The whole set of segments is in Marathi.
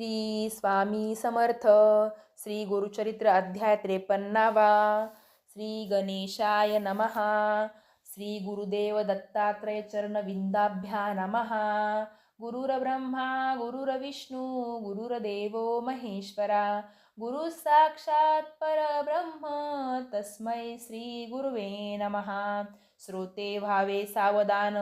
श्री स्वामी समर्थ श्री गुरुचरित्र अध्याय त्रेपन्नावा श्री गणेशाय नमः श्री गुरुदेव दत्तात्रय चरणविंदाभ्या नमः। गुरुरब्रह्मा गुरुरविष्णू गुरुरदेवो महेश्वरा गुरु साक्षात परब्रह्म तस्मै श्री गुरुवे नमः। श्रोते भावे सावधान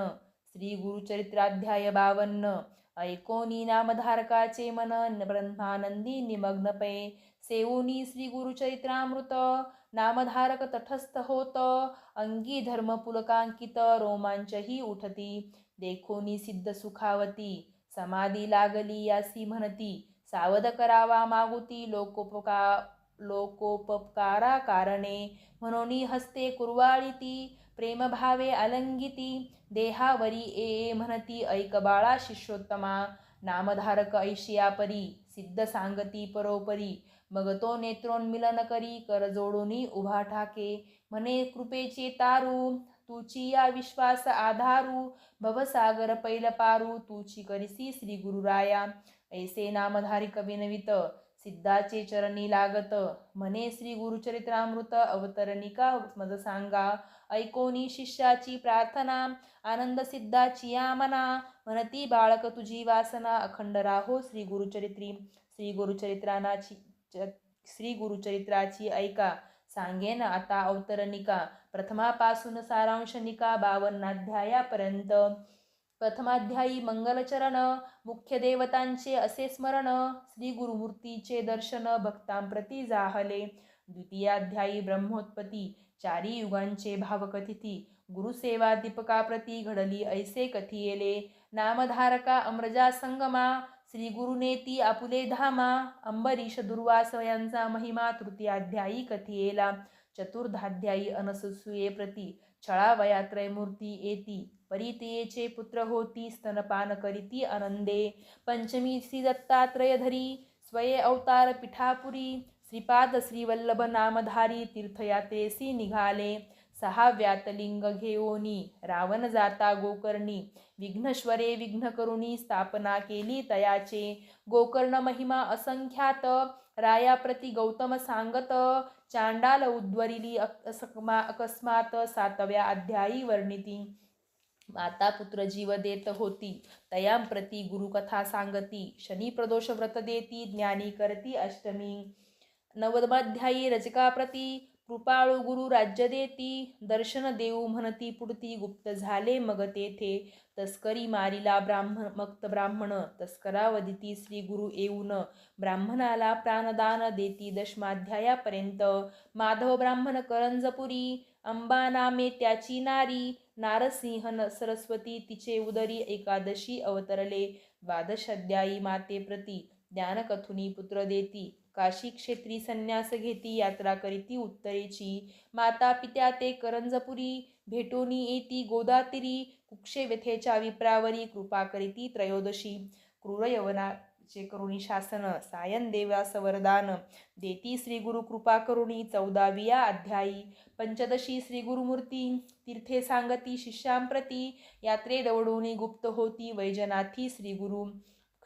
श्री गुरुचरित्राध्याय बावन्न ऐकोनी नामधारकाचे मन ब्रह्मानंदी निमग्न पै सेवोनी श्री गुरुचरित्रामृत नामधारक तटस्थ होत अंगी धर्म पुलकांकित रोमांचही उठती. देखोनी सिद्ध सुखावती समाधी लागली यासी म्हणती. सावध करावा मागुती लोकोपका लोकोपकारा कारणे. म्हणून हस्ते कुरवाळीती प्रेमभावे अलंगिती देहावरी ए म्हणती ऐक बाळा शिष्योत्तमा. नामधारक ऐशियापरी सिद्ध सांगती परोपरी. मग तो नेत्रोन्मिलन करी कर जोडूनी उभा ठाके. म्हणे कृपेचे तारू तुची या विश्वास आधारू. भवसागर पैल पारू तुची करिसी श्री गुरुराया. ऐसे नामधारिक विनवित सिद्धाचे चरणी लागत. म्हणे श्री गुरुचरित्रामृत अवतरणिका मज सांगा? ऐकोनी शिष्याची प्रार्थना आनंद सिद्धाची या म्हणती बाळक तुझी वासना. अखंड राहो श्री गुरुचरित्री. श्री गुरुचरित्रानाची श्री गुरुचरित्राची ऐका. सांगेन आता अवतरणिका प्रथमापासून सारांशनिका बावन्नाध्यायापर्यंत. प्रथमाध्यायी मंगलचरण मुख्य देवतांचे असे स्मरण श्री गुरुमूर्तीचे दर्शन भक्तांप्रती जाहले. द्वितीयाध्यायी ब्रह्मोत्पत्ती चारी युगांचे भावकथिती गुरुसेवा दीपकाप्रती घडली ऐसे कथियेले. नामधारका अमृजा संगमा श्री गुरुनेती आपुले धामा अंबरीश दुर्वास यांचा महिमा तृतीयाध्यायी कथियेला. चतुर्धाध्यायी अनसुये प्रती छळावया त्रयमूर्ती येती परितेचे पुत्र होती स्तनपान करीती आनंदे। पंचमी श्री स्वये अवतार पिठापुरी। श्रीपाद श्रीवल्लभ नामधारी तीर्थयात्रेसी निघाले। सहाव्यात लिंग घेऊनी रावण जाता गोकर्णी। विघ्नश्वरे विघ्न करुणी स्थापना केली तयाचे। गोकर्ण महिमा असंख्यात रायाप्रती गौतम सांगत। चांडाल उद्वरिली असकमा अकस्मात सातव्या अध्यायी वर्णिती। माता पुत्र जीव देत होती. तयां प्रती गुरुकथा सांगती. शनी प्रदोष व्रत देती ज्ञानी करती अष्टमी. नवदमाध्यायी रजकाप्रती कृपाळू गुरु राज्य देती. दर्शन देऊ म्हणती पुढती गुप्त झाले मग तेथे. तस्करी मारिला ब्राह्मण मक्त ब्राह्मण. तस्करावदिती श्री गुरु येऊन ब्राह्मणाला प्राणदान देती दशमाध्यायापर्यंत. माधव ब्राह्मण करंजपुरी अंबा नामे त्याची नारी नारसिंह न सरस्वती तिचे उदरी एकादशी अवतरले. द्वादशाध्यायी मातेप्रती ज्ञानकथुनी पुत्र देती. काशी क्षेत्री संन्यास घेती यात्रा करीती उत्तरेची. माता पित्या ते करंजपुरी भेटोनी येती गोदातिरी कुक्षे व्यथेच्या विप्रावरी कृपा करीती त्रयोदशी. क्रूरयवना जे करुणी शासन सायन देवास वरदान देती श्री गुरु कृपा करुणी चौदाविया अध्यायी. पंचदशी श्री गुरुमूर्ती तीर्थे सांगती शिष्यांप्रती यात्रे दवडोनी गुप्त होती वैजनाथी श्री गुरु.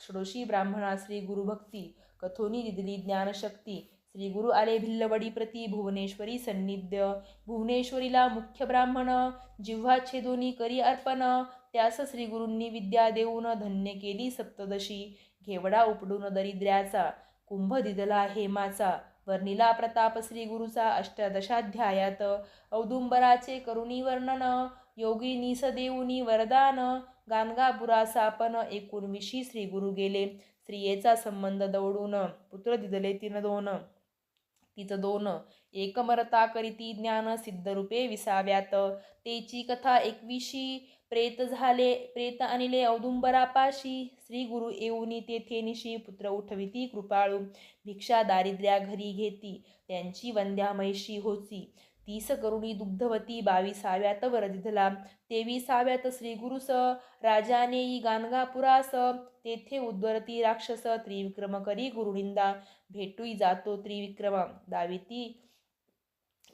षोडशी ब्राह्मणा श्री गुरुभक्ती कथोनी दिदली ज्ञानशक्ती श्री गुरु आले भिल्लवडी प्रती भुवनेश्वरी सन्निध्य. भुवनेश्वरीला मुख्य ब्राह्मण. जिव्हा छेदोनी करी अर्पण. त्यास श्रीगुरूंनी विद्या देऊन धन्य केली सप्तदशी. घेवडा उपडून दरिद्र्याचा कुंभ दिदला हेमाचा वर्णिला प्रताप श्री गुरुचा अष्टादशाध्यायात. औदुंबराचे करुणी वर्णन योगी निस देऊनी वरदान गानगापुरा सापन एकोणविशी श्री गुरु गेले. स्त्रियेचा संबंध दौडून पुत्र दिदले तीन दोन. तिचं दोन एकमरता करीती ज्ञान सिद्धरूपे विसाव्यात. तेची कथा एकविशी प्रेत झाले प्रेत आणले औदुंबरापाशी. श्री गुरु येऊनी तेथे निशी पुत्र उठविती कृपाळू. भिक्षा दारिद्र्या घरी घेती. त्यांची वंद्या मैशी होची तीस करुणी दुग्धवती बावीसाव्यात वरदिधला. तेविसाव्यात श्री गुरुस राजानेई गाणगापुरास तेथे उद्वरती राक्षस त्रिविक्रम करी गुरुनिंदा. भेटूई जातो त्रिविक्रम. दाविती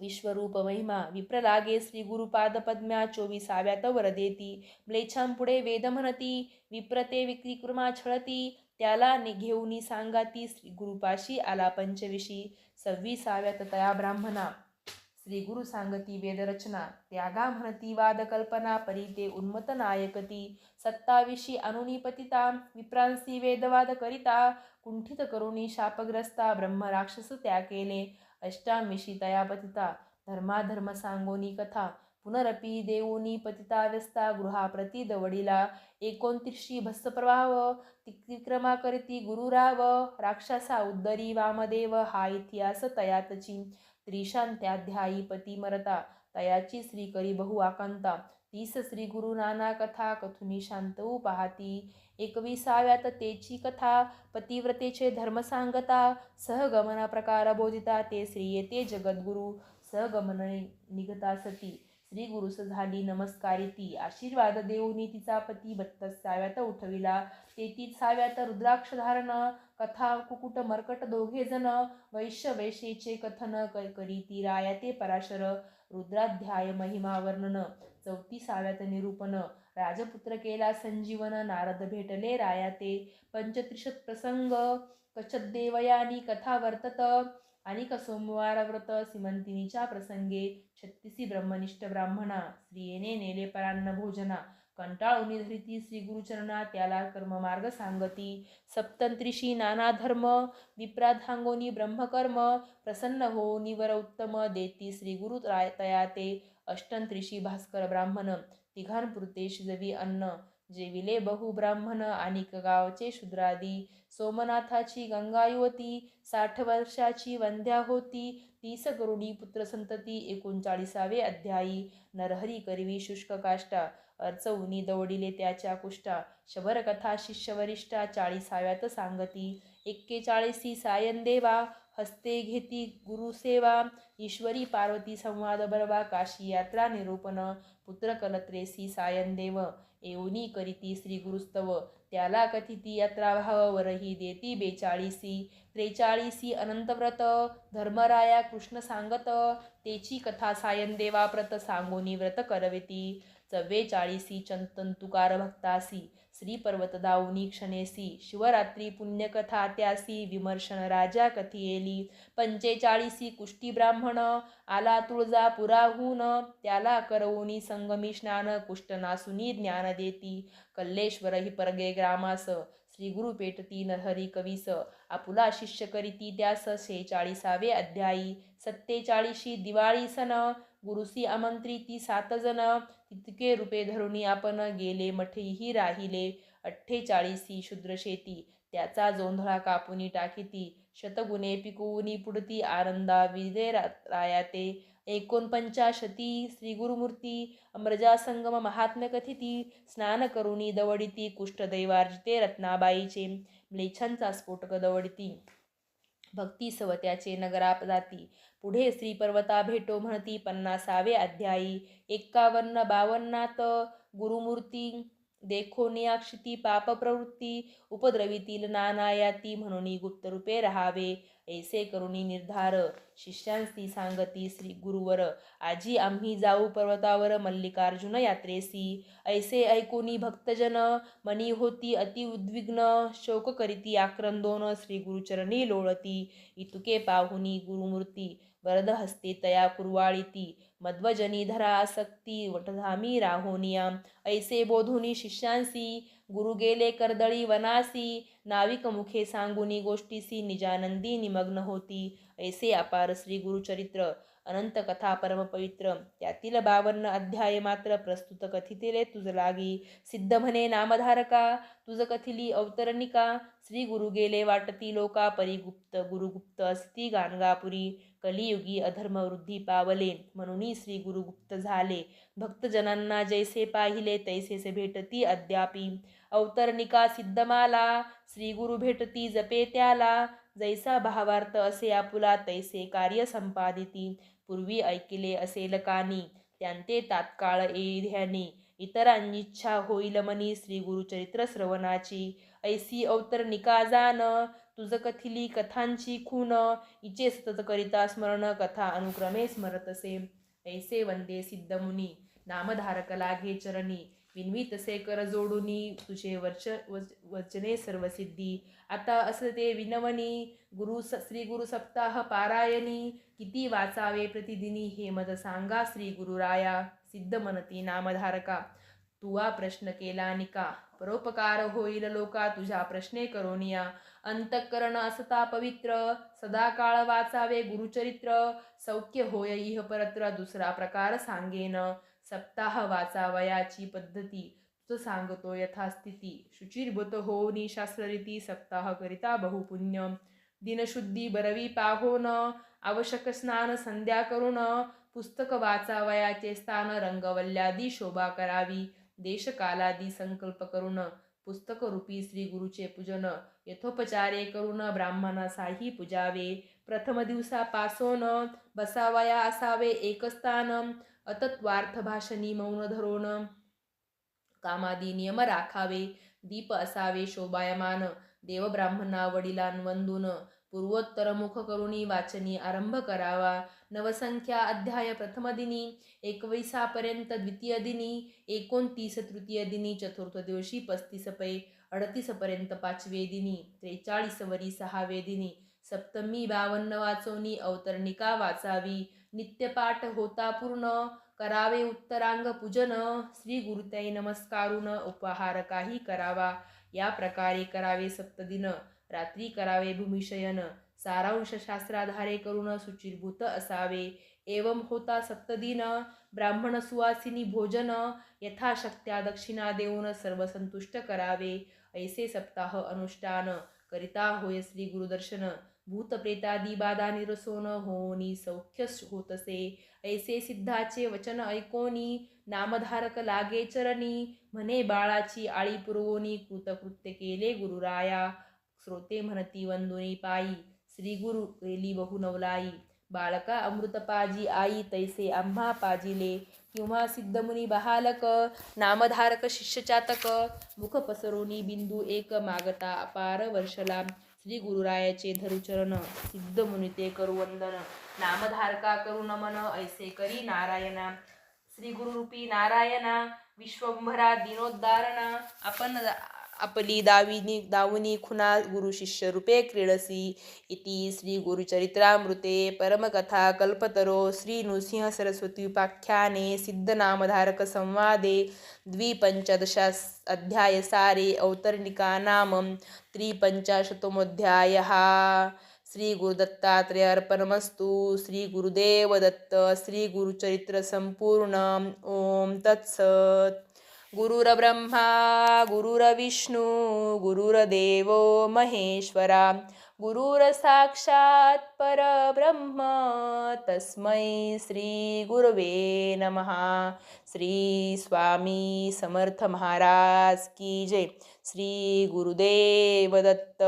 विश्वरूप महिमा विप्रलागे श्री गुरुपाद पद्म्या चोवीसाव्यात वरदेती म्लेच्छांपुढे वेद म्हणती विप्रते विक्रिकृमा छळती त्याला नि घेऊनी सांगाती श्री गुरुपाशी आला पंचविशी सव्वीसाव्या तया ब्राह्मणा श्री गुरु सांगती वेदरचना त्यागा म्हणती वाद कल्पना परिते उन्मत नायकती सत्ताविशी अनुनिपतिता विप्रांसी वेदवाद करिता कुंठित करुणी शापग्रस्ता ब्रह्मराक्षस त्या केले अष्टामिशी तया पतिता। धर्माधर्म सांगोनी कथा। पुनरपी देऊनी पतिता व्यस्ता। गृहाप्रती दवडीला एकोणतीसशी भस्सप्रवाह तिक्रमा करीती गुरुराव। राक्षसा उद्दरी वामदेव। हा इतिहास तयातची। त्रिशांत्याध्यायी पती मरता। तयाची श्रीकरी बहु आकांता तीस श्री गुरु नाना कथा कथुनी शांतऊ पाहती. एकविसाव्यात तेची कथा पतिव्रतेचे धर्म सांगता. सहगमना प्रकार बोधिता ते श्री येते जगद्गुरु. सहगमन निघता सती. श्री गुरुस झाली नमस्कारी ती. आशीर्वाद देऊनी तिचा पती बत्तसाव्यात उठविला. तेतीसाव्यात रुद्राक्ष धारण कथा कुकुट मर्कट दोघे जण. वैश्य वैशेचे कथन क- करीती राया ते पराशर. रुद्राध्याय महिमा वर्णन. चौतीसाव्यात निरूपण राजपुत्र केला संजीवन नारद भेटले राया ते पंचत्रिशत प्रसंग कचद्देवयानी कथा वर्तत आणि सोमवार व्रत सिमंतिनीच्या प्रसंगे छत्तीसी ब्रह्मनिष्ठ ब्राह्मणा स्त्रियेने नेले परान्न भोजना. कंटाळून धरिती श्री गुरुचरणा त्याला कर्ममार्ग सांगती. सप्तंत्रिशी नाना धर्म विप्राधांगोनी ब्रह्मकर्म प्रसन्न हो निवर उत्तम देती श्री गुरु राय तया ते. अष्टंत्रिशी भास्कर ब्राह्मण तिघांपुरते शिजवी अन्न. जेविले बहु ब्राह्मण आणि गावचे शूद्रादी. सोमनाथाची गंगा युवती साठ वर्षाची वंध्या होती. तीस करुणी पुत्रसंतती एकोणचाळीसावे अध्यायी. नरहरी करवी शुष्क काष्टा. अर्चवुनी दौडिले त्याच्या कुष्टा शबरकथा शिष्यवरिष्ठा चाळीसाव्यात सांगती. एक्केचाळीसी सायनदेवा हस्ते घेती गुरुसेवा ईश्वरी पार्वती संवाद बरवा काशी यात्रा निरूपण. पुत्र सायन देव येऊनी करीती श्री गुरुस्तव. त्याला कथिती यात्रा भाव वरही देती बेचाळीसी. त्रेचाळीसी अनंतव्रत धर्मराया कृष्ण सांगत. तेची कथा सायनदेवा व्रत सांगोनी व्रत करविती. चव्वेचाळीसी चंतंतुकार भक्तासी. श्री पर्वत दाऊनी क्षणेसी. शिवरात्री पुण्यकथा त्यासी. विमर्शन राजा कथियेली पंचेचाळीसी कुष्टी ब्राह्मण. आला तुळजा पुराहून. त्याला करवोनी संगमी स्नान. कुष्टनासुनी ज्ञान देती. कल्लेश्वर हि परगे ग्रामास. श्री गुरु पेटती नरहरी कवीस. आपुला शिष्य करीती त्यास. शेचाळीसावे अध्यायी. सत्तेचाळीशी दिवाळी सण गुरुसी आमंत्रिती सात जण तितके रूपे धरुणी आपण गेले मठेही राहिले. अठ्ठेचाळीसी शूद्र शेती. त्याचा जोंधळा कापुनी टाकीती शतगुणे पिकवुनी पुढती आनंदा विदे रायाते एकोणपंचाशती श्री गुरुमूर्ती अमृजा संगम महात्म्य कथिती. स्नान करुणी दवडिती कुष्ठदैवार्जिते रत्नाबाईचे. म्लेच्छांचा स्फोटक दवडिती. भक्ती सवत्याचे नगराप जाती पुढे श्री पर्वता भेटो म्हणती पन्नासावे अध्यायी. एक्कावन्न बावन्नात गुरुमूर्ती देखोनियाक्षिती पाप प्रवृत्ती उपद्रवीतील नानायाती म्हणून गुप्तरूपे राहावे. ऐसे करुणी निर्धार शिष्यांसी सांगती श्री गुरुवर. आजी आम्ही जाऊ पर्वतावर मल्लिकार्जुन यात्रेसी. ऐसे ऐकुनी भक्तजन मनी होती अति उद्विग्न. शोक करीती आक्रंदोन श्री गुरुचरणी लोळती. इतुके पाहुनी गुरुमूर्ती. वरद हस्ते तया कुरवाळीती मध्वजनी धरा आसक्ती वटधामी राहोनिया। ऐसे बोधुनी शिष्यांसी गुरु गेले कर्दळी वनासी नाविक मुखे सांगुनी गोष्टीसी निजानंदी निमग्न होती। ऐसे अपार श्री गुरुचरित्र। अनंत कथा परमपवित्र. त्यातील बावन्न अध्याय मात्र प्रस्तुत कथितेले तुझ लागी. सिद्ध म्हणे नामधारका तुझ कथिली अवतरणिका. श्री गुरु गेले वाटती लोका परिगुप्त गुरुगुप्त असती गाणगापुरी. कलियुगी अधर्म वृद्धी पावले म्हणूनही श्री गुरुगुप्त झाले. भक्तजनांना जैसे पाहिले तैसेसे भेटती अद्यापी. अवतरणिका सिद्धमाला श्री गुरु भेटती जपे त्याला जैसा भावार्थ असे आपुला तैसे कार्य संपादिती. पूर्वी ऐकिले असेल कानी त्यांते तात्काळ येई ध्यानी इतरांची इच्छा होईल मनी श्री गुरुचरित्र श्रवणाची. ऐसी अवतरणिका निकाजान तुझ कथिली कथांची खून इचे सतत करिता स्मरण कथा अनुक्रमे स्मरत असे ऐसे वंदे सिद्धमुनी नामधारक लागे चरणी. विनवी तसे कर जोडुनी तुझे वच वचने सर्वसिद्धी आता असं ते विनवनी गुरु स श्री गुरु सप्ताह पारायणी किती वाचावे प्रतिदिनी हे मत सांगा श्री गुरुराया सिद्ध मनती नामधारका. तुवा प्रश्न केला निका परोपकार होईल लोका तुझ्या प्रश्ने करोनिया. अंतःकरण असता पवित्र सदा काळ वाचावे गुरुचरित्र सौख्य होय इह परत्र दुसरा प्रकार सांगेन. सप्ताह वाचावयाची पद्धती. तुझं सांगतो यथास्थिती. शुचिर्भूत होनी शास्त्ररीती सप्ताह करिता बहुपुण्य दिनशुद्धी बरवी पाहोन. आवश्यक स्नान संध्या करून पुस्तक वाचावयाचे स्थान रंगवल्यादी शोभा करावी. देशकालादी संकल्प करून पुस्तक रूपी श्री गुरुचे पूजन. यथोपचारे करून ब्राह्मणासाही पूजावे. प्रथम दिवसापासून बसावया असावे एक अतत्वार्थभाषणी मौन धरून कामादी नियम राखावे दीप असावे शोभायमान. देवब्राह्मणा वडिलांवंदून पूर्वोत्तर मुख करुणी वाचनी आरंभ करावा. नवसंख्या अध्याय प्रथम दिनी एकविसापर्यंत द्वितीय दिनी एकोणतीस तृतीय दिनी चतुर्थ दिवशी पस्तीस पै अडतीसपर्यंत पाचवे दिनी त्रेचाळीस वरी सहावे दिनी सप्तमी बावन्न वाचवणी अवतरणिका वाचावी. नित्यपाठ होता पूर्ण. करावे उत्तरांग पूजन. श्री गुरुताई नमस्कारून उपहार काही करावा. या प्रकारे करावे सप्तदिन. रात्री करावे भूमिशयन सारांश शास्त्राधारे करून सुचिरभूत असावे. एवं होता सप्तदिन. ब्राह्मण सुवासिनी भोजन. यथाशक्त्या दक्षिणा देऊन सर्व संतुष्ट करावे. ऐसे सप्ताह अनुष्ठान. करिता होय श्री गुरुदर्शन. भूतप्रेतादी बाधा निरसोन होनी सौख्य होतसे. ऐसे सिद्धाचे वचन ऐकोनी नामधारक लागे चरणी. म्हणे बाळाची आळी पुरवोनी कृतकृत्य केले गुरुराया. श्रोते म्हणती वंदुनी पायी श्री गुरु वेली बहु नवलाई. बाळका अमृतपाजी आई तैसे आम्हा पाजिले. किंवा सिद्धमुनी बहालक नामधारक शिष्यचातक. मुख पसरोनी बिंदू एक मागता अपार वर्षला. श्री गुरुरायाचे धरुचरण सिद्ध मुनिते करू वंदन. नामधारका करू नमन ऐसे करी नारायणा. श्री गुरुरूपी नारायणा विश्वंभरा दिनोद्धारणा. आपण आपली दाविनी दावनी खुना गुरुशिष्य रूपे क्रीडसी. इति श्री गुरुचरित्रामृते परमकथा कल्पतरो श्री नृसिंह सरस्वती उपाख्याने सिद्धनामधारक संवादे द्विपञ्चदशा अध्याय सारे अवतरणिका नाम त्रिपञ्चाशतमोऽध्यायः. श्री श्रीगुरुदेवदत्त अर्पणमस्तु. श्री गुरुदेव दत्त श्री गुरुचरित्र संपूर्ण. ओम तत्सत. गुरुरब्रह्मा गुरुरविष्णू गुरुरदेवो महेश्वरा गुरुरसाक्षात परब्रह्म तस्मै श्री गुरवे नमः। श्री स्वामी समर्थ महाराज की जय। श्री गुरुदेव दत्त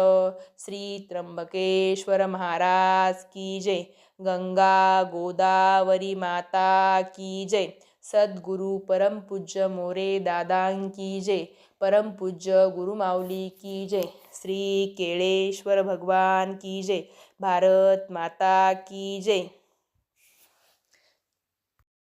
श्री त्र्यंबकेश्वर महाराज की जय। गंगा गोदावरी माता की जय। सद्गुरु परमपूज्य मोरे दादांकी जय। परमपूज्य गुरुमाऊली की जय। श्री केळेश्वर भगवान की जय। भारत माता की जय।